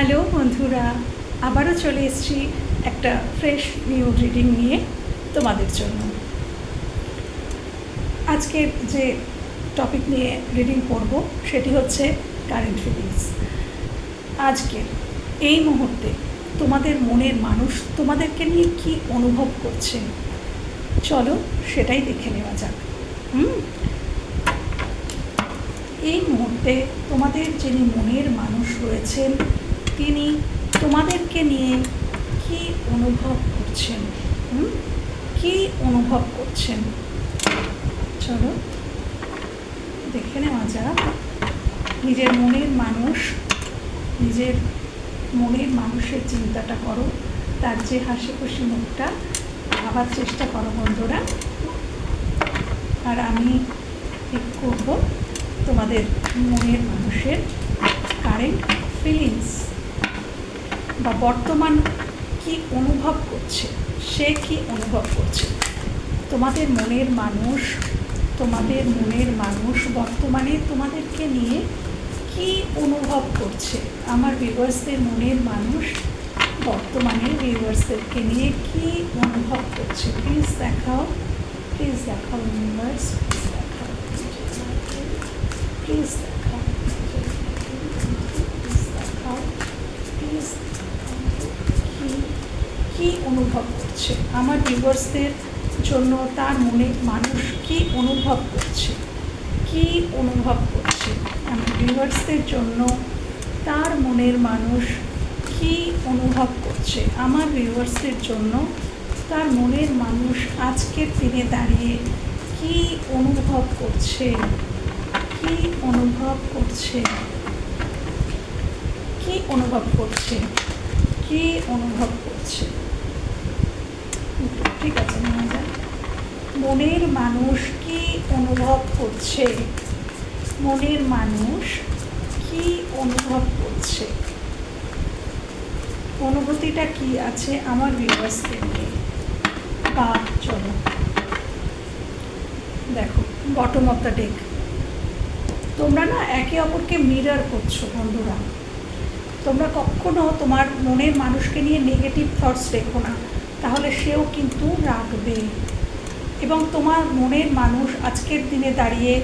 Hello বন্ধুরা, আবারও চলে এসেছি একটা ফ্রেশ নিউ রিডিং নিয়ে তোমাদের জন্য। আজকের যে টপিক নিয়ে রিডিং করব সেটি হচ্ছে কারেন্ট ফিলিংস আজকে এই মুহূর্তে তোমাদের মনের মানুষ তোমাদেরকে নিয়ে কি অনুভব করছে? চলো সেটাই দেখে নেওয়া যাক। হুম? এই মুহূর্তে তোমাদের যিনি মনের মানুষ রয়েছেন তিনি তোমাদেরকে নিয়ে কি অনুভব করছেন? হুম? কি অনুভব করছেন? চলো, দেখে নেওয়া যাক। নিজের মনের মানুষ, নিজের মনের মানুষের চিন্তাটা করো। তার যে হাসি খুশি মুখটা ভাবার চেষ্টা করো বন্ধুরা। আর আমি ঠিক করব তোমাদের মনের মানুষের কারেন্ট ফিলিংস বা বর্তমান কি অনুভব করছে, সে কি অনুভব করছে? তোমাদের মনের মানুষ, তোমাদের মনের মানুষ বর্তমানে তোমাদেরকে নিয়ে কি অনুভব করছে? আমার ভিউয়ার্সদের মনের মানুষ বর্তমানে ভিউয়ার্সদেরকে নিয়ে কি অনুভব করছে? প্লিজ দেখাও প্লিজ দেখাও ভিউয়ার্স প্লিজ দেখাও। প্লিজ দেখাও প্লিজ দেখাও প্লিজ কি কি অনুভব করছে? আমার ভিউয়ার্সদের জন্য তার মনে মানুষ কি অনুভব করছে? কি অনুভব করছে? আমার ভিউয়ার্সদের জন্য তার মনের মানুষ কি অনুভব করছে? আমার ভিউয়ার্সদের জন্য তার মনের মানুষ আজকের দিনে দাঁড়িয়ে কি অনুভব করছে? কি অনুভব করছে? কি অনুভব করছে? কি অনুভব করছে? ঠিক আছে নেওয়া যাক। মনের মানুষ কি অনুভব করছে? মনের মানুষ কি অনুভব করছে? অনুভূতিটা কি আছে আমার ভিউয়ার্সকে নিয়ে? বা চলো। দেখো বটম অফ দ্য ডেক তোমরা না একে অপরকে মিরর করছ, বন্ধুরা। তোমরা কখনো তোমার মনের মানুষকে নিয়ে নেগেটিভ থটস রেখো না। তাহলে সেও কিন্তু রাখবে এবং তোমার মনের মানুষ আজকের দিনে দাঁড়িয়ে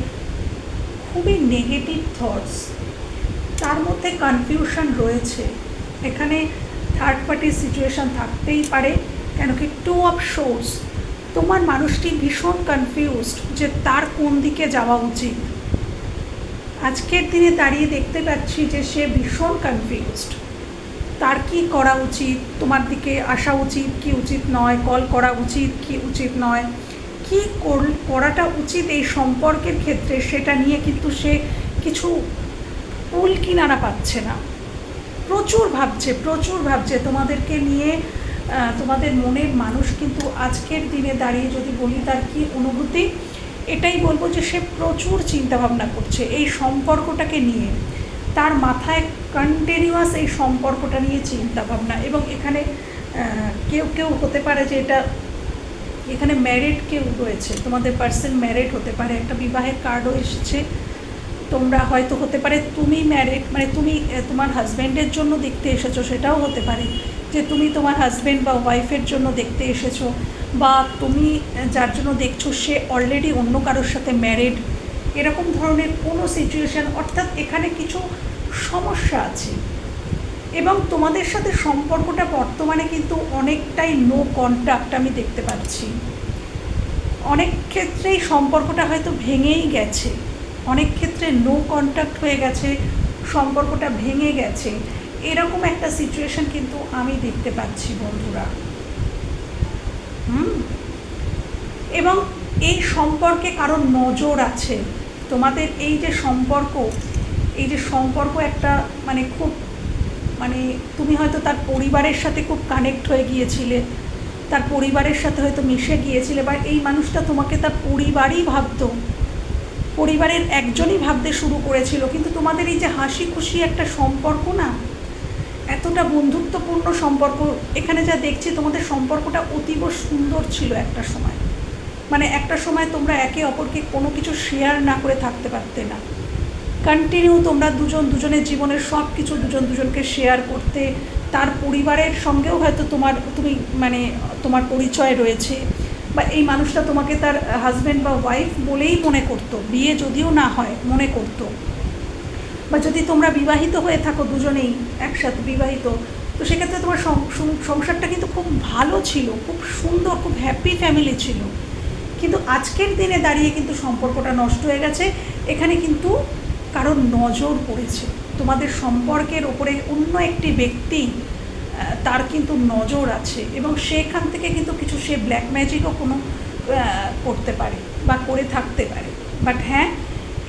খুবই নেগেটিভ থটস তার মধ্যে কনফিউশন রয়েছে। এখানে থার্ড পার্টির সিচুয়েশান থাকতেই পারে, কেন কি টু অফ শোর্স তোমার মানুষটি ভীষণ কনফিউজড যে তার কোন দিকে যাওয়া উচিত। আজকের দিনে দাঁড়িয়ে দেখতে পাচ্ছি যে সে ভীষণ কনফিউজড তার কি করা উচিত? তোমার দিকে আসা উচিত কি উচিত নয়? কল করা উচিত কি উচিত নয়? কি কর- করাটা উচিত এই সম্পর্কের ক্ষেত্রে সেটা নিয়ে কিন্তু সে কিছু কুল কিনারা পাচ্ছে না। প্রচুর ভাবছে প্রচুর ভাবছে। তোমাদেরকে নিয়ে তোমাদের মনের মানুষ কিন্তু আজকের দিনে দাঁড়িয়ে যদি বলি তার কি অনুভূতি? এটাই বলব যে সে প্রচুর চিন্তাভাবনা করছে। এই সম্পর্কটাকে নিয়ে। তার মাথায় কন্টিনিউয়াস এই সম্পর্কটা নিয়ে চিন্তা ভাবনা এবং এখানে কেউ কেউ হতে পারে যে এটা, এখানে ম্যারিড কেউ রয়েছে, তোমাদের পার্সন ম্যারিড হতে পারে, একটা বিবাহের কার্ডও এসেছে, তোমরা হয়তো হতে পারে তুমি ম্যারিড মানে তুমি তোমার হাজব্যান্ডের জন্য দেখতে এসেছ, সেটাও হতে পারে, যে তুমি তোমার হাজব্যান্ড বা ওয়াইফের জন্য দেখতে এসেছ, বা তুমি যার জন্য দেখছ সে অলরেডি অন্য কারোর সাথে ম্যারিড এরকম ধরনের কোনো সিচুয়েশান অর্থাৎ এখানে কিছু সমস্যা আছে। এবং তোমাদের সাথে সম্পর্কটা বর্তমানে কিন্তু অনেকটাই নো কন্ট্যাক্ট আমি দেখতে পাচ্ছি। অনেক ক্ষেত্রেই সম্পর্কটা হয়তো ভেঙেই গেছে। অনেক ক্ষেত্রে নো কন্ট্যাক্ট হয়ে গেছে, সম্পর্কটা ভেঙে গেছে। এরকম একটা সিচুয়েশন কিন্তু আমি দেখতে পাচ্ছি বন্ধুরা। হুম? এবং এই সম্পর্কে কারোর নজর আছে। তোমাদের এই যে সম্পর্ক, এই যে সম্পর্ক একটা মানে খুব মানে তুমি হয়তো তার পরিবারের সাথে খুব কানেক্ট হয়ে গিয়েছিলে, তার পরিবারের সাথে হয়তো মিশে গিয়েছিলে বা এই মানুষটা তোমাকে তার পরিবারই ভাবতো, পরিবারের একজনই ভাবতে শুরু করেছিল। কিন্তু তোমাদের এই যে হাসি খুশি একটা সম্পর্ক না, এতটা বন্ধুত্বপূর্ণ সম্পর্ক, এখানে যা দেখছি তোমাদের সম্পর্কটা অতীব সুন্দর ছিল একটা সময়। মানে একটা সময় তোমরা একে অপরকে কোনো কিছু শেয়ার না করে থাকতে পারতে না। কন্টিনিউ তোমরা দুজন দুজনের জীবনের সব কিছু দুজন দুজনকে শেয়ার করতে, তার পরিবারের সঙ্গেও হয়তো তোমার, তুমি মানে তোমার পরিচয় রয়েছে বা এই মানুষটা তোমাকে তার হাজব্যান্ড বা ওয়াইফ বলেই মনে করতো, বিয়ে যদিও না হয়, মনে করতো। বা যদি তোমরা বিবাহিত হয়ে থাকো দুজনেই একসাথে বিবাহিত, তো সেক্ষেত্রে তোমার সংসারটা কিন্তু খুব ভালো ছিল, খুব সুন্দর, খুব হ্যাপি ফ্যামিলি ছিল। কিন্তু আজকের দিনে দাঁড়িয়ে কিন্তু সম্পর্কটা নষ্ট হয়ে গেছে। এখানে কিন্তু কারোর নজর পড়েছে। তোমাদের সম্পর্কের ওপরে অন্য একটি ব্যক্তি তার কিন্তু নজর আছে এবং সেখান থেকে কিন্তু কিছু সে ব্ল্যাক ম্যাজিকও কোনো করতে পারে বা করে থাকতে পারে। বাট হ্যাঁ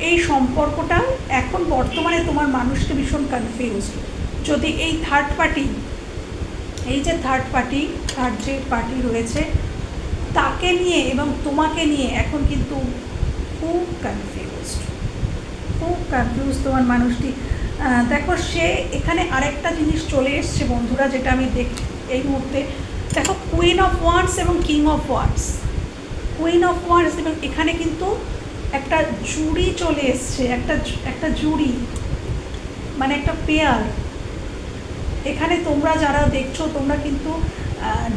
এই সম্পর্কটা এখন বর্তমানে তোমার মানুষকে ভীষণ কনফিউজড যদি এই থার্ড পার্টি এই যে থার্ড পার্টি থার্ড যে পার্টি রয়েছে তাকে নিয়ে এবং তোমাকে নিয়ে এখন কিন্তু খুব কনফিউজড খুব কনফিউজ তোমার মানুষটি। দেখো, সে এখানে আরেকটা জিনিস চলে এসছে বন্ধুরা, যেটা আমি দেখ, এই মুহূর্তে। দেখো কুইন অফ ওয়ান্স এবং king of words queen of wands এবং এখানে কিন্তু একটা জুড়ি চলে এসছে, একটা একটা জুড়ি মানে একটা পেয়ার। এখানে তোমরা যারা দেখছ, তোমরা কিন্তু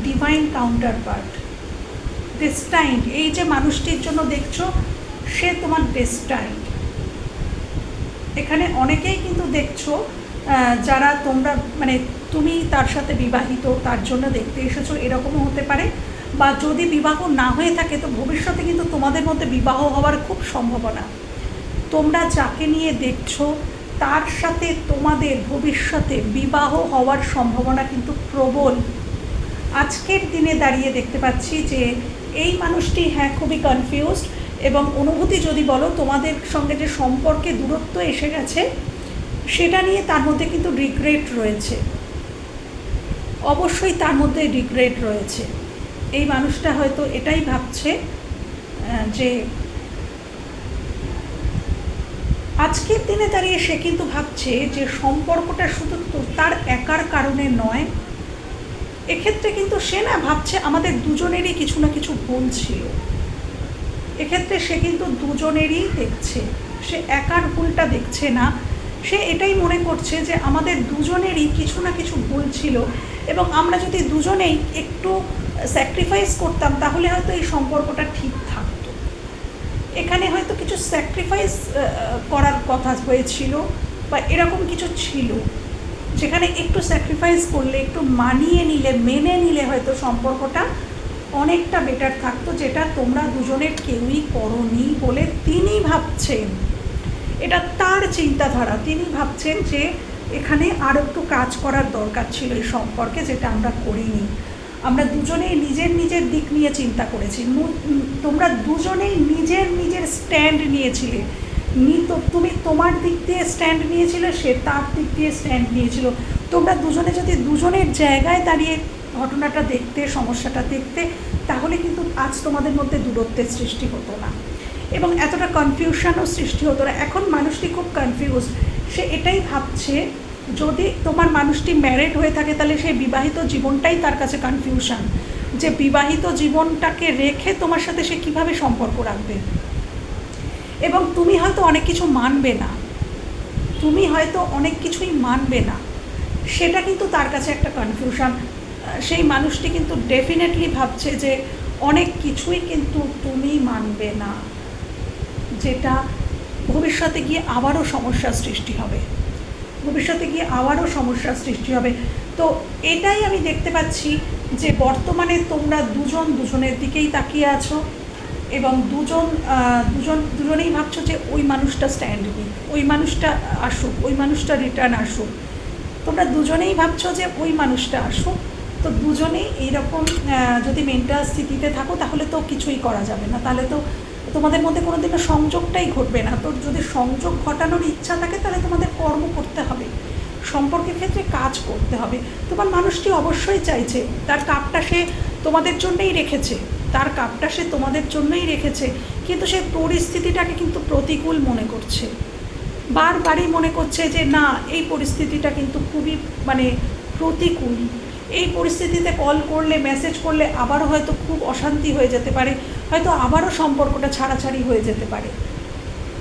ডিভাইন কাউন্টার পার্ট ডেস্টাইন্ড এই যে মানুষটির জন্য দেখছ, সে তোমার ডেস্টাইন্ড এখানে অনেকেই কিন্তু দেখছ যারা তোমরা মানে তুমি তার সাথে বিবাহিত, তার জন্য দেখতে এসেছ, এরকমও হতে পারে। বা যদি বিবাহ না হয়ে থাকে, তো ভবিষ্যতে কিন্তু তোমাদের মধ্যে বিবাহ হওয়ার খুব সম্ভাবনা। তোমরা যাকে নিয়ে দেখছ, তার সাথে তোমাদের ভবিষ্যতে বিবাহ হওয়ার সম্ভাবনা কিন্তু প্রবল। আজকের দিনে দাঁড়িয়ে দেখতে পাচ্ছি যে এই মানুষটি হ্যাঁ খুবই কনফিউজড এবং অনুভূতি যদি বলো, তোমাদের সঙ্গে যে সম্পর্কে দূরত্ব এসে গেছে, সেটা নিয়ে তার মধ্যে কিন্তু রিগ্রেট রয়েছে। অবশ্যই তার মধ্যে রিগ্রেট রয়েছে। এই মানুষটা হয়তো এটাই ভাবছে যে আজকের দিনে দাঁড়িয়ে সে কিন্তু ভাবছে যে সম্পর্কটা শুধু তার একার কারণে নয় এক্ষেত্রে কিন্তু সে না ভাবছে আমাদের দুজনেরই কিছু না কিছু ভুল ছিল। এক্ষেত্রে সে কিন্তু দুজনেরই দেখছে। সে একার ভুলটা দেখছে না। সে এটাই মনে করছে যে আমাদের দুজনেরই কিছু না কিছু ভুল ছিল এবং আমরা যদি দুজনেই একটু স্যাক্রিফাইস করতাম, তাহলে হয়তো এই সম্পর্কটা ঠিক থাকতো। এখানে হয়তো কিছু স্যাক্রিফাইস করার কথা হয়েছিল বা এরকম কিছু ছিল। যেখানে একটু স্যাক্রিফাইস করলে, একটু মানিয়ে নিলে, মেনে নিলে হয়তো সম্পর্কটা অনেকটা বেটার থাকতো, যেটা তোমরা দুজনের কেউই করনি বলে তিনি ভাবছেন। এটা তার চিন্তাধারা। তিনি ভাবছেন যে এখানে আর একটু কাজ করার দরকার ছিল এই সম্পর্কে, যেটা আমরা করিনি। আমরা দুজনেই নিজের নিজের দিক নিয়ে চিন্তা করেছি। তোমরা দুজনেই নিজের নিজের স্ট্যান্ড নিয়েছিলে। নি- তো, তুমি তোমার দিক দিয়ে স্ট্যান্ড নিয়েছিলে, সে তার দিক দিয়ে স্ট্যান্ড নিয়েছিল। তোমরা দুজনে যদি দুজনের জায়গায় দাঁড়িয়ে ঘটনাটা দেখতে, সমস্যাটা দেখতে, তাহলে কিন্তু আজ তোমাদের মধ্যে দূরত্বের সৃষ্টি হতো না। এবং এতটা কনফিউশনও সৃষ্টি হতো না। এখন মানুষটি খুব কনফিউজ সে এটাই ভাবছে, যদি তোমার মানুষটি ম্যারেড হয়ে থাকে, তাহলে সেই বিবাহিত জীবনটাই তার কাছে কনফিউশন যে বিবাহিত জীবনটাকে রেখে তোমার সাথে সে কীভাবে সম্পর্ক রাখবে? এবং তুমি হয়তো অনেক কিছু মানবে না। তুমি হয়তো অনেক কিছুই মানবে না। সেটা কিন্তু তার কাছে একটা কনফিউশন সেই মানুষটি কিন্তু ডেফিনেটলি ভাবছে যে অনেক কিছুই কিন্তু তুমি মানবে না, যেটা ভবিষ্যতে গিয়ে আবারও সমস্যার সৃষ্টি হবে। ভবিষ্যতে গিয়ে আবারও সমস্যার সৃষ্টি হবে। তো এটাই আমি দেখতে পাচ্ছি যে বর্তমানে তোমরা দুজন দুজনের দিকেই তাকিয়ে আছো। এবং দুজন দুজন, দুজনেই ভাবছ যে ওই মানুষটা স্ট্যান্ড নিক ওই মানুষটা আসুক, ওই মানুষটা রিটার্ন আসুক। তোমরা দুজনেই ভাবছ যে ওই মানুষটা আসুক। তো দুজনেই এইরকম যদি মেন্টাল স্থিতিতে থাকো, তাহলে তো কিছুই করা যাবে না। তাহলে তো তোমাদের মধ্যে কোনো দিনও সংযোগটাই ঘটবে না। তো যদি সংযোগ ঘটানোর ইচ্ছা থাকে, তাহলে তোমাদের কর্ম করতে হবে। সম্পর্কের ক্ষেত্রে কাজ করতে হবে। তোমার মানুষটি অবশ্যই চাইছে, তার কাপটা সে তোমাদের জন্যই রেখেছে। তার কাপটা সে তোমাদের জন্যই রেখেছে, কিন্তু সে পরিস্থিতিটাকে কিন্তু প্রতিকূল মনে করছে। বারবারই মনে করছে যে, না, এই পরিস্থিতিটা কিন্তু খুবই মানে প্রতিকূল। এই পরিস্থিতিতে কল করলে মেসেজ করলে আবারও হয়তো খুব অশান্তি হয়ে যেতে পারে, হয়তো আবারও সম্পর্কটা ছাড়াছাড়ি হয়ে যেতে পারে।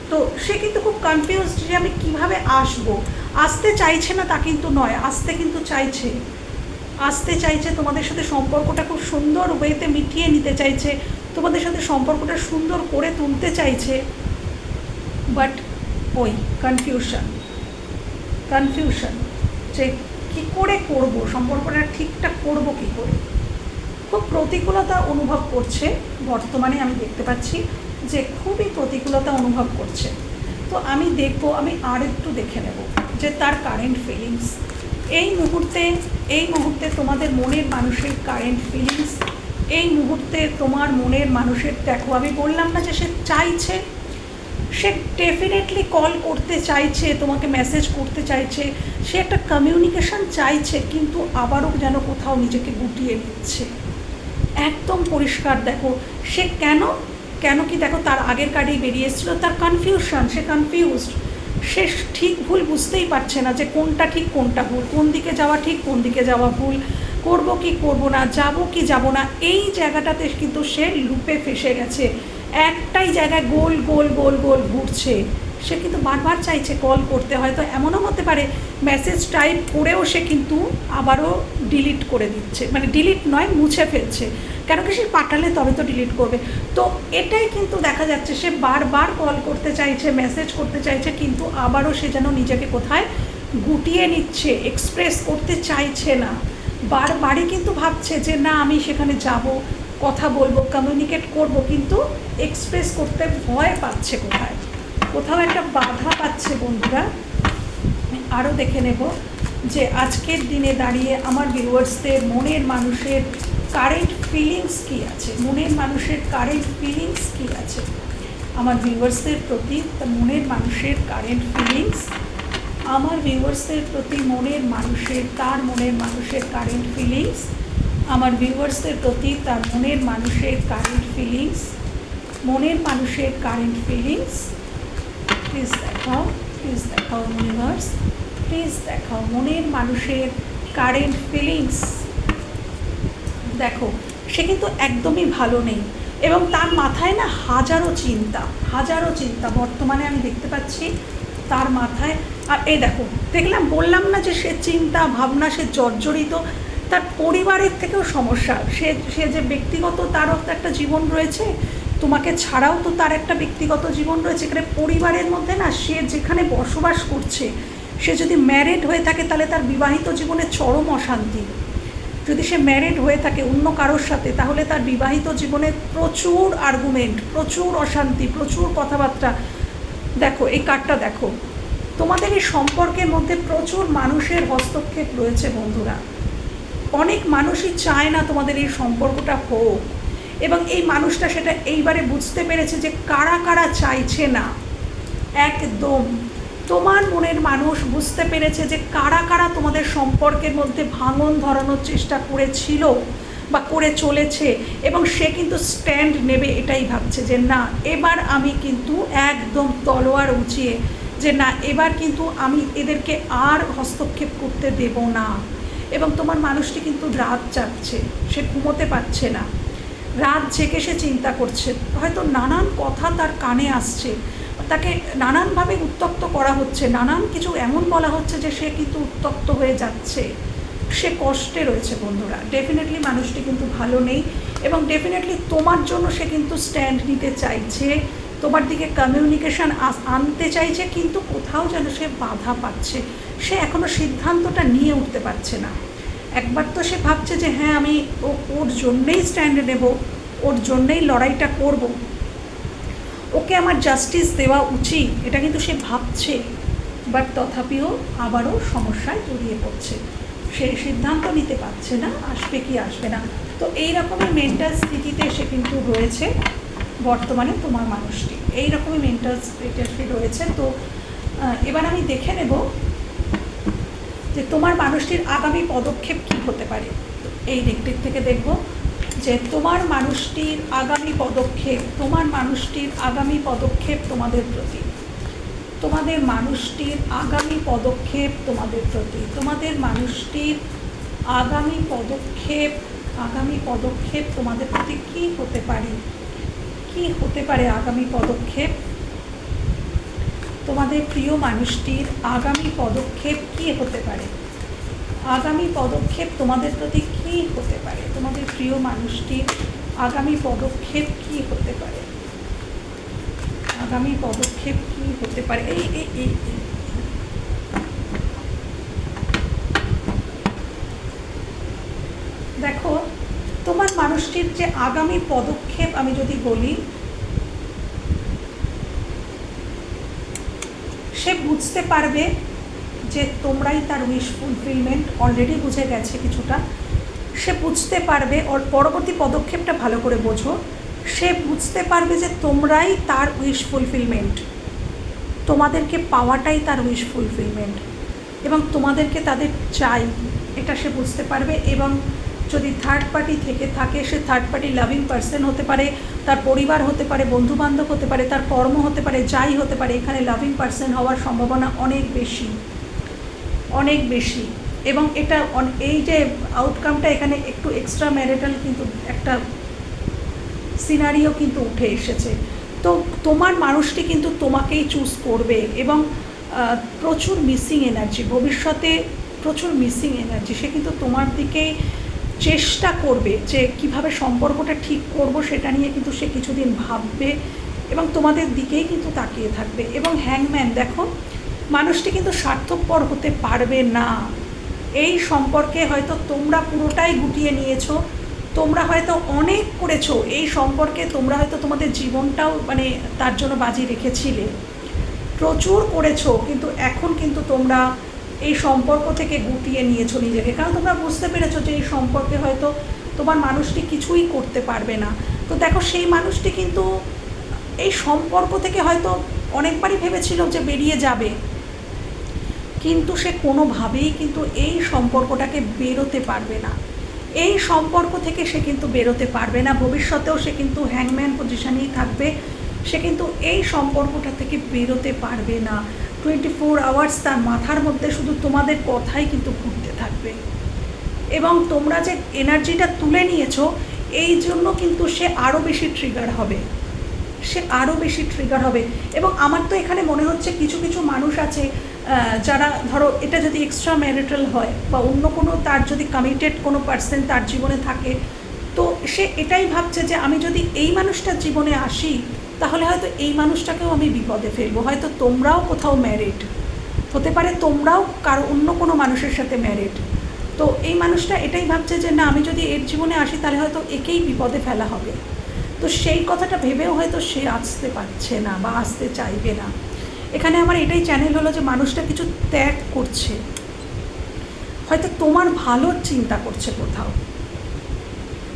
তো সে কিন্তু খুব কনফিউজড যে, আমি কীভাবে আসব? আসতে চাইছে না তা কিন্তু নয়, আসতে কিন্তু চাইছে। আসতে চাইছে, তোমাদের সাথে সম্পর্কটা খুব সুন্দর ওয়েতে মিটিয়ে নিতে চাইছে, তোমাদের সাথে সম্পর্কটা সুন্দর করে তুলতে চাইছে। বাট ওই কনফিউশন কনফিউশন যে কী করে করব, সম্পর্কটা ঠিকঠাক করব কী করে? খুব প্রতিকূলতা অনুভব করছে, বর্তমানে আমি দেখতে পাচ্ছি যে খুবই প্রতিকূলতা অনুভব করছে। তো আমি দেখব, আমি আর একটু দেখে নেব যে তার কারেন্ট ফিলিংস এই মুহূর্তে এই মুহূর্তে তোমাদের মনের মানুষের কারেন্ট ফিলিংস এই মুহূর্তে তোমার মনের মানুষের, দেখো আমি বললাম না যে সে চাইছে, সে ডেফিনেটলি কল করতে চাইছে, তোমাকে মেসেজ করতে চাইছে, সে একটা কমিউনিকেশন চাইছে, কিন্তু আবারও যেন কোথাও নিজেকে গুটিয়ে নিচ্ছে। একদম পরিষ্কার, দেখো, সে কেন? কেন কি দেখো তার আগের কার্ডেই বেরিয়ে এসেছিল, তার কনফিউশন সে কনফিউজড সে ঠিক ভুল বুঝতেই পারছে না যে কোনটা ঠিক, কোনটা ভুল, কোন দিকে যাওয়া ঠিক, কোন দিকে যাওয়া ভুল, করব কি, করব না, যাব কি, যাব না, এই জায়গাটাতে কিন্তু সে লুপে ফেসে গেছে। একটাই জায়গায় গোল গোল গোল গোল ঘুরছে। সে কিন্তু বারবার চাইছে কল করতে, হয়তো এমনও হতে পারে মেসেজ টাইপ করেও সে কিন্তু আবারও ডিলিট করে দিচ্ছে। মানে ডিলিট নয়, মুছে ফেলছে। কেন কি সে পাঠালে তবে তো ডিলিট করবে। তো এটাই কিন্তু দেখা যাচ্ছে, সে বারবার কল করতে চাইছে মেসেজ করতে চাইছে, কিন্তু আবারও সে যেন নিজেকে কোথায় গুটিয়ে নিচ্ছে এক্সপ্রেস করতে চাইছে না। বারবারই কিন্তু ভাবছে যে, না, আমি সেখানে যাব, কথা বলব কমিউনিকেট করব, কিন্তু এক্সপ্রেস করতে ভয় পাচ্ছে কোথায়? কোথাও একটা বাধা পাচ্ছে বন্ধুরা আরও দেখে নেব যে আজকের দিনে দাঁড়িয়ে আমার ভিউয়ার্সদের মনের মানুষের কারেন্ট ফিলিংস কী আছে? মনের মানুষের কারেন্ট ফিলিংস কী আছে? আমার ভিউয়ার্সদের প্রতি মনের মানুষের কারেন্ট ফিলিংস আমার ভিউয়ার্সদের প্রতি মনের মানুষের, তার মনের মানুষের কারেন্ট ফিলিংস আমার ভিউয়ার্সদের প্রতি তার মনের মানুষের কারেন্ট ফিলিংস মনের মানুষের কারেন্ট ফিলিংস প্লিজ দেখাও প্লিজ দেখাও ইউনিভার্স প্লিজ দেখাও মনের মানুষের কারেন্ট ফিলিংস দেখো, সে কিন্তু একদমই ভালো নেই এবং তার মাথায় না হাজারো চিন্তা হাজারো চিন্তা। বর্তমানে আমি দেখতে পাচ্ছি তার মাথায়। আর এই দেখো, দেখলাম, বললাম না যে সে চিন্তা, ভাবনা, সে জর্জরিত। তার পরিবারের থেকেও সমস্যা। সে সে যে ব্যক্তিগত, তারও একটা জীবন রয়েছে। তোমাকে ছাড়াও তো তার একটা ব্যক্তিগত জীবন রয়েছে। এখানে পরিবারের মধ্যে না সে যেখানে বসবাস করছে, সে যদি ম্যারেড হয়ে থাকে তাহলে তার বিবাহিত জীবনে চরম অশান্তি। যদি সে ম্যারেড হয়ে থাকে অন্য কারোর সাথে, তাহলে তার বিবাহিত জীবনে প্রচুর আর্গুমেন্ট প্রচুর অশান্তি, প্রচুর কথাবার্তা। দেখো, এই কার্ডটা দেখো। তোমাদের এই সম্পর্কের মধ্যে প্রচুর মানুষের হস্তক্ষেপ রয়েছে বন্ধুরা। অনেক মানুষই চায় না তোমাদের এই সম্পর্কটা হোক। এবং এই মানুষটা সেটা এইবারে বুঝতে পেরেছে যে কারা কারা চাইছে না। একদম। তোমার মনের মানুষ বুঝতে পেরেছে যে কারা কারা তোমাদের সম্পর্কের মধ্যে ভাঙন ধরানোর চেষ্টা করেছিল বা করে চলেছে এবং সে কিন্তু স্ট্যান্ড নেবে এটাই ভাবছে যে না, এবার আমি কিন্তু একদম তলোয়ার উঁচিয়ে যে না, এবার কিন্তু আমি এদেরকে আর হস্তক্ষেপ করতে দেব না। এবং তোমার মানুষটি কিন্তু রাত যাচ্ছে সে ঘুমোতে পারছে না। রাত জেগে সে চিন্তা করছে। হয়তো নানান কথা তার কানে আসছে। তাকে নানানভাবে উত্তক্ত করা হচ্ছে। নানান কিছু এমন বলা হচ্ছে যে সে কিন্তু উত্তপ্ত হয়ে যাচ্ছে। সে কষ্টে রয়েছে বন্ধুরা। ডেফিনেটলি মানুষটি কিন্তু ভালো নেই এবং ডেফিনেটলি তোমার জন্য সে কিন্তু স্ট্যান্ড নিতে চাইছে। তোমার দিকে কমিউনিকেশান আনতে চাইছে কিন্তু কোথাও যেন সে বাধা পাচ্ছে। সে এখনও সিদ্ধান্তটা নিয়ে উঠতে পারছে না। একবার তো সে ভাবছে যে হ্যাঁ আমি ওর জন্যেই স্ট্যান্ডে নেব, ওর জন্যেই লড়াইটা করব। ওকে আমার জাস্টিস দেওয়া উচিত, এটা কিন্তু সে ভাবছে। বাট তথাপিও আবারও সমস্যায় জড়িয়ে পড়ছে। সে সিদ্ধান্ত নিতে পারছে না, আসবে কি আসবে না। তো এই রকমের মেন্টাল স্থিতিতে সে কিন্তু রয়েছে, বর্তমানে তোমার মানুষটি। এই রকমই মেন্টাল স্টেটাসে রয়েছে। তো এবার আমি দেখে নেব যে তোমার মানুষটির আগামী পদক্ষেপ কী হতে পারে? এই দিকটির থেকে দেখব যে তোমার মানুষটির আগামী পদক্ষেপ, তোমার মানুষটির আগামী পদক্ষেপ তোমাদের প্রতি। তোমাদের মানুষটির আগামী পদক্ষেপ তোমাদের প্রতি। তোমাদের মানুষটির আগামী পদক্ষেপ আগামী পদক্ষেপ তোমাদের প্রতি কী হতে পারে? কি হতে পারে আগামী পদক্ষেপ? তোমাদের প্রিয় মানুষটির আগামী পদক্ষেপ কী হতে পারে? আগামী পদক্ষেপ তোমাদের প্রতি কী হতে পারে? তোমাদের প্রিয় মানুষটির আগামী পদক্ষেপ কী হতে পারে? আগামী পদক্ষেপ কী হতে পারে? এই এই এই। দেখো, তোমার মানুষটির যে আগামী পদক্ষেপ আমি যদি বলি সে বুঝতে পারবে যে তোমরাই তার উইশ ফুলফিলমেন্ট অলরেডি বুঝে গেছে কিছুটা। সে বুঝতে পারবে, ওর পরবর্তী পদক্ষেপটা ভালো করে বোঝো। সে বুঝতে পারবে যে তোমরাই তার উইশ ফুলফিলমেন্ট তোমাদেরকে পাওয়াটাই তার উইশ ফুলফিলমেন্ট এবং তোমাদেরকে তাদের চাই, এটা সে বুঝতে পারবে এবং যদি থার্ড পার্টি থেকে থাকে, সে থার্ড পার্টি লাভিং পার্সন হতে পারে, তার পরিবার হতে পারে, বন্ধুবান্ধব হতে পারে, তার কর্ম হতে পারে, যাই হতে পারে, এখানে লাভিং পার্সন হওয়ার সম্ভাবনা অনেক বেশি। অনেক বেশি। এবং এটা এই যে আউটকামটা এখানে একটু এক্সট্রা ম্যারিটাল কিন্তু একটা সিনারিও কিন্তু উঠে এসেছে। তো তোমার মানুষটি কিন্তু তোমাকেই চুজ করবে এবং প্রচুর মিসিং এনার্জি ভবিষ্যতে প্রচুর মিসিং এনার্জি সে কিন্তু তোমার দিকেই চেষ্টা করবে যে কীভাবে সম্পর্কটা ঠিক করব সেটা নিয়ে কিন্তু সে কিছুদিন ভাববে এবং তোমাদের দিকেই কিন্তু তাকিয়ে থাকবে। এবং হ্যাংম্যান দেখো, মানুষটি কিন্তু স্বার্থপর হতে পারবে না। এই সম্পর্কে হয়তো তোমরা পুরোটাই গুটিয়ে নিয়েছো, তোমরা হয়তো অনেক করেছ, এই সম্পর্কে তোমরা হয়তো তোমাদের জীবনটাও মানে তার জন্য বাজি রেখেছিলে। প্রচুর করেছ, কিন্তু এখন কিন্তু তোমরা এই সম্পর্ক থেকে গুটিয়ে নিয়েছো নিজেকে। কারণ তোমরা বুঝতে পেরেছ যে এই সম্পর্কে হয়তো তোমার মানুষটি কিছুই করতে পারবে না। তো দেখো, সেই মানুষটি কিন্তু এই সম্পর্ক থেকে হয়তো অনেকবারই ভেবেছিল যে বেরিয়ে যাবে। কিন্তু সে কোনোভাবেই কিন্তু এই সম্পর্কটাকে বেরোতে পারবে না। এই সম্পর্ক থেকে সে কিন্তু বেরোতে পারবে না। ভবিষ্যতেও সে কিন্তু হ্যাংম্যান পজিশনেই থাকবে। সে কিন্তু এই সম্পর্কটা থেকে বেরোতে পারবে না। টোয়েন্টি ফোর আওয়ার্স তার মাথার মধ্যে শুধু তোমাদের কথাই কিন্তু ঘুরতে থাকবে। এবং তোমরা যে এনার্জিটা তুলে নিয়েছো, এই জন্য কিন্তু সে আরও বেশি ট্রিগার হবে। সে আরও বেশি ট্রিগার হবে। এবং আমার তো এখানে মনে হচ্ছে কিছু কিছু মানুষ আছে যারা ধরো এটা যদি এক্সট্রা ম্যারিটাল হয় বা অন্য কোনো তার যদি কমিটেড কোনো পার্সন তার জীবনে থাকে, তো সে এটাই ভাবছে যে আমি যদি এই মানুষটার জীবনে আসি তাহলে হয়তো এই মানুষটাকেও আমি বিপদে ফেলব। হয়তো তোমরাও কোথাও ম্যারিড হতে পারে তোমরাও কারও অন্য কোনো মানুষের সাথে ম্যারিড তো এই মানুষটা এটাই ভাবছে যে, না, আমি যদি এর জীবনে আসি, তাহলে হয়তো একেই বিপদে ফেলা হবে। তো সেই কথাটা ভেবেও হয়তো সে আসতে পারছে না বা আসতে চাইবে না। এখানে আমার এটাই চ্যানেল হলো যে, মানুষটা কিছু ত্যাগ করছে। হয়তো তোমার ভালোর চিন্তা করছে কোথাও।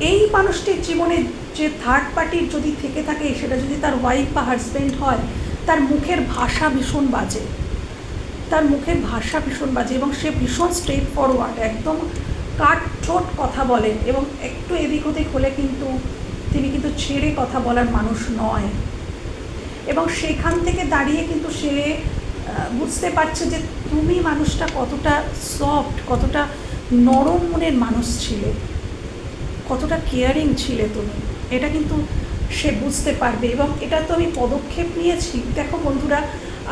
এই মানুষটির জীবনে যে থার্ড পার্টির যদি থেকে থাকে, সেটা যদি তার ওয়াইফ বা হাজব্যান্ড হয়, তার মুখের ভাষা ভীষণ বাজে। তার মুখের ভাষা ভীষণ বাজে এবং সে ভীষণ স্ট্রেট ফরওয়ার্ড একদম কাঠঠোট কথা বলেন এবং একটু এদিক ওদিক হলে কিন্তু তিনি কিন্তু ছেড়ে কথা বলার মানুষ নয়। এবং সেখান থেকে দাঁড়িয়ে কিন্তু সে বুঝতে পারছে যে তুমি মানুষটা কতটা সফট কতটা নরম মনের মানুষ ছিলে, কতটা কেয়ারিং ছিলে তুমি। এটা কিন্তু সে বুঝতে পারবে এবং এটা তো আমি পদক্ষেপ নিয়েছি। দেখো বন্ধুরা,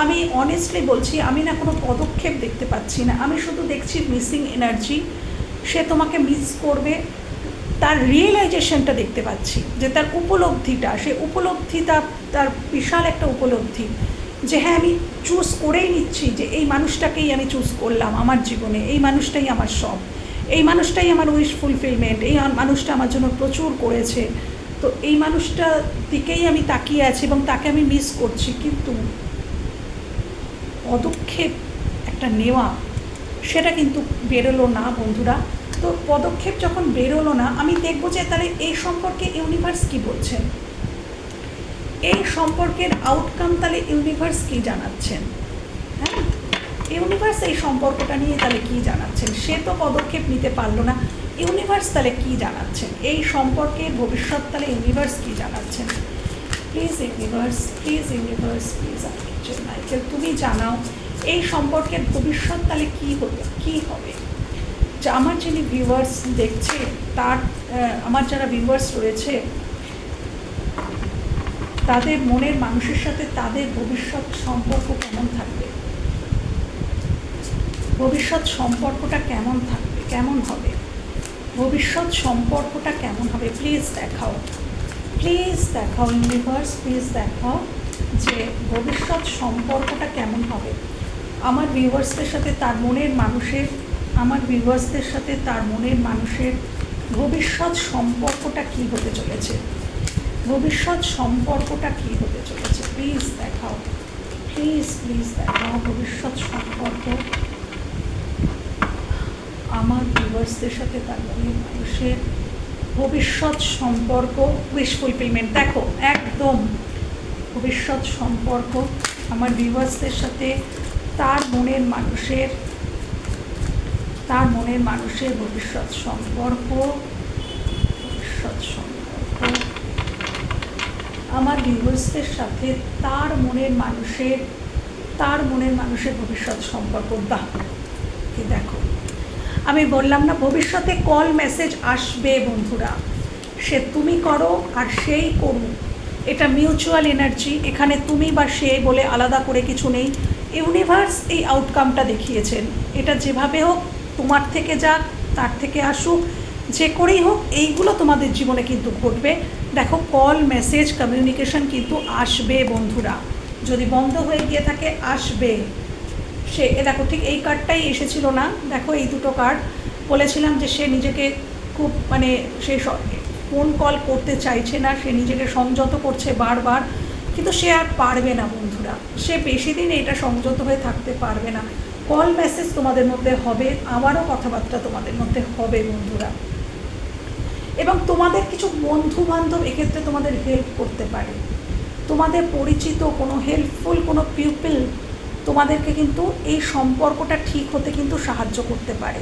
আমি অনেস্টলি বলছি, আমি না কোনো পদক্ষেপ দেখতে পাচ্ছি না। আমি শুধু দেখছি মিসিং এনার্জি সে তোমাকে মিস করবে। তার রিয়েলাইজেশনটা দেখতে পাচ্ছি, যে তার উপলব্ধিটা, সে উপলব্ধিটা, তার বিশাল একটা উপলব্ধি, যে হ্যাঁ আমি চুজ করেই নিচ্ছি যে এই মানুষটাকেই আমি চুজ করলাম আমার জীবনে, এই মানুষটাই আমার সব, এই মানুষটাই আমার উইশ ফুলফিলমেন্ট এই মানুষটা আমার জন্য প্রচুর করেছে। তো এই মানুষটা দিকেই আমি তাকিয়ে আছি এবং তাকে আমি মিস করছি, কিন্তু পদক্ষেপ একটা নেওয়া, সেটা কিন্তু বেরোলো না বন্ধুরা। তো পদক্ষেপ যখন বেরোলো না, আমি দেখব যে তাহলে এই সম্পর্কে ইউনিভার্স কী বলছেন এই সম্পর্কের আউটকাম তাহলে ইউনিভার্স কী জানাচ্ছেন? হ্যাঁ? ইউনিভার্স এই সম্পর্কটা নিয়ে তাহলে কী জানাচ্ছেন? সে তো পদক্ষেপ নিতে পারল না। ইউনিভার্স তাহলে কী জানাচ্ছেন? এই সম্পর্কের ভবিষ্যৎ তাহলে ইউনিভার্স কী জানাচ্ছেন? Please universe please universe please Michael তুমি জানাও, এই সম্পর্কের ভবিষ্যৎ তাহলে কী হতে, কী হবে? আমার যিনি ভিউয়ার্স দেখছে, তার আমার যারা ভিউয়ার্স রয়েছে, তাদের মনের মানুষের সাথে তাদের ভবিষ্যৎ সম্পর্ক কেমন থাকবে? ভবিষ্যৎ সম্পর্কটা কেমন থাকবে? কেমন হবে? ভবিষ্যৎ সম্পর্কটা কেমন হবে? প্লিজ দেখাও। প্লিজ দেখাও ইউনিভার্স প্লিজ দেখাও যে ভবিষ্যৎ সম্পর্কটা কেমন হবে। আমার ভিউয়ার্সদের সাথে, তার মনের মানুষের, আমার ভিউয়ার্সদের সাথে, তার মনের মানুষের ভবিষ্যৎ সম্পর্কটা কি হতে চলেছে? ভবিষ্যৎ সম্পর্কটা কি হতে চলেছে? প্লিজ দেখাও। প্লিজ প্লিজ দেখাও ভবিষ্যৎ সম্পর্ক আমার ভিউয়ার্সদের সাথে তার মনের মানুষের ভবিষ্যৎ সম্পর্ক উইশ ফুলফিলমেন্ট দেখো, একদম ভবিষ্যৎ সম্পর্ক আমার ভিউয়ার্সদের সাথে, তার মনের মানুষের, তার মনের মানুষের ভবিষ্যৎ সম্পর্ক ভবিষ্যৎ সম্পর্ক। আমার ভিউয়ার্সদের সাথে তার মনের মানুষের, তার মনের মানুষের ভবিষ্যৎ সম্পর্ক। বাহ! দেখো আমি বললাম, না, ভবিষ্যতে কল মেসেজ আসবে বন্ধুরা। সে তুমি করো আর সেই করুক। এটা মিউচুয়াল এনার্জি এখানে তুমি বা সে বলে আলাদা করে কিছু নেই। ইউনিভার্স এই আউটকামটা দেখিয়েছেন। এটা যেভাবে হোক, তোমার থেকে যাক, তার থেকে আসুক, যে করেই হোক, এইগুলো তোমাদের জীবনে কিন্তু ঘটবে। দেখো কল মেসেজ কমিউনিকেশন কিন্তু আসবে বন্ধুরা। যদি বন্ধ হয়ে গিয়ে থাকে, আসবে। সে দেখো, ঠিক এই কার্ডটাই এসেছিল না। দেখো, এই দুটো কার্ড বলেছিলাম যে সে নিজেকে খুব মানে সে ফোন কল করতে চাইছে না, সে নিজেকে সংযত করছে বারবার। কিন্তু সে আর পারবে না, বন্ধুরা। সে বেশি দিন এটা সংযত হয়ে থাকতে পারবে না। কল মেসেজ তোমাদের মধ্যে হবে, আবারও কথাবার্তা তোমাদের মধ্যে হবে, বন্ধুরা। এবং তোমাদের কিছু বন্ধু বান্ধব এক্ষেত্রে তোমাদের হেল্প করতে পারে। তোমাদের পরিচিত, কোনো হেল্পফুল কোনো পিউপিল তোমাদেরকে কিন্তু এই সম্পর্কটা ঠিক হতে কিন্তু সাহায্য করতে পারে।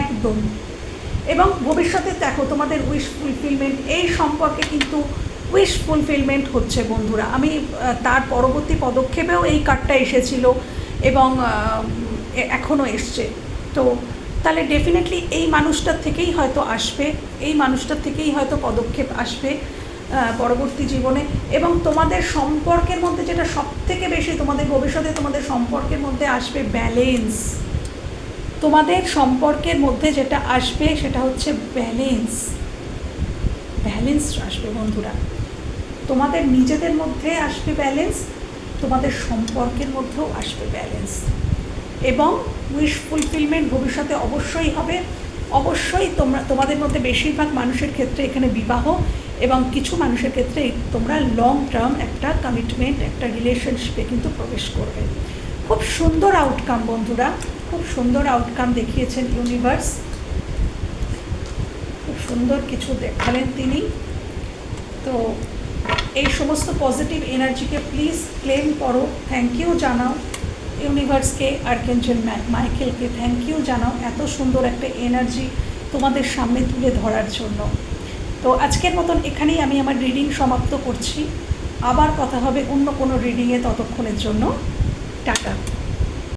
একদম। এবং ভবিষ্যতে দেখো, তোমাদের উইশ ফুলফিলমেন্ট এই সম্পর্কে কিন্তু উইশ ফুলফিলমেন্ট হচ্ছে বন্ধুরা। আমি তার পরবর্তী পদক্ষেপেও এই কার্ডটা এসেছিল এবং এখনও এসছে। তো, তাহলে ডেফিনেটলি এই মানুষটার থেকেই হয়তো আসবে, এই মানুষটার থেকেই হয়তো পদক্ষেপ আসবে। পরবর্তী জীবনে এবং তোমাদের সম্পর্কের মধ্যে যেটা সব থেকে বেশি তোমাদের ভবিষ্যতে তোমাদের সম্পর্কের মধ্যে আসবে ব্যালেন্স তোমাদের সম্পর্কের মধ্যে যেটা আসবে সেটা হচ্ছে ব্যালেন্স ব্যালেন্স আসবে বন্ধুরা। তোমাদের নিজেদের মধ্যে আসবে ব্যালেন্স তোমাদের সম্পর্কের মধ্যেও আসবে ব্যালেন্স এবং উইশ ফুলফিলমেন্ট ভবিষ্যতে অবশ্যই হবে। অবশ্যই তোমরা, তোমাদের মধ্যে বেশিরভাগ মানুষের ক্ষেত্রে এখানে বিবাহ এবং কিছু মানুষের ক্ষেত্রে তোমরা লং টার্ম একটা কমিটমেন্ট একটা রিলেশনশিপে কিন্তু প্রবেশ করবে। খুব সুন্দর আউটকাম বন্ধুরা, খুব সুন্দর আউটকাম দেখিয়েছেন ইউনিভার্স খুব সুন্দর কিছু দেখালেন তিনি। তো এই সমস্ত পজিটিভ এনার্জিকে প্লিজ ক্লেম করো থ্যাংক ইউ জানাও। ইউনিভার্সকে আর্কেঞ্জেল মাইকেলকে থ্যাংক ইউ জানাও। এত সুন্দর একটা এনার্জি তোমাদের সামনে তুলে ধরার জন্য। তো আজকের মতন এখানেই আমি আমার রিডিং সমাপ্ত করছি। আবার কথা হবে অন্য কোনো রিডিংয়ে ততক্ষণের জন্য। টাটা।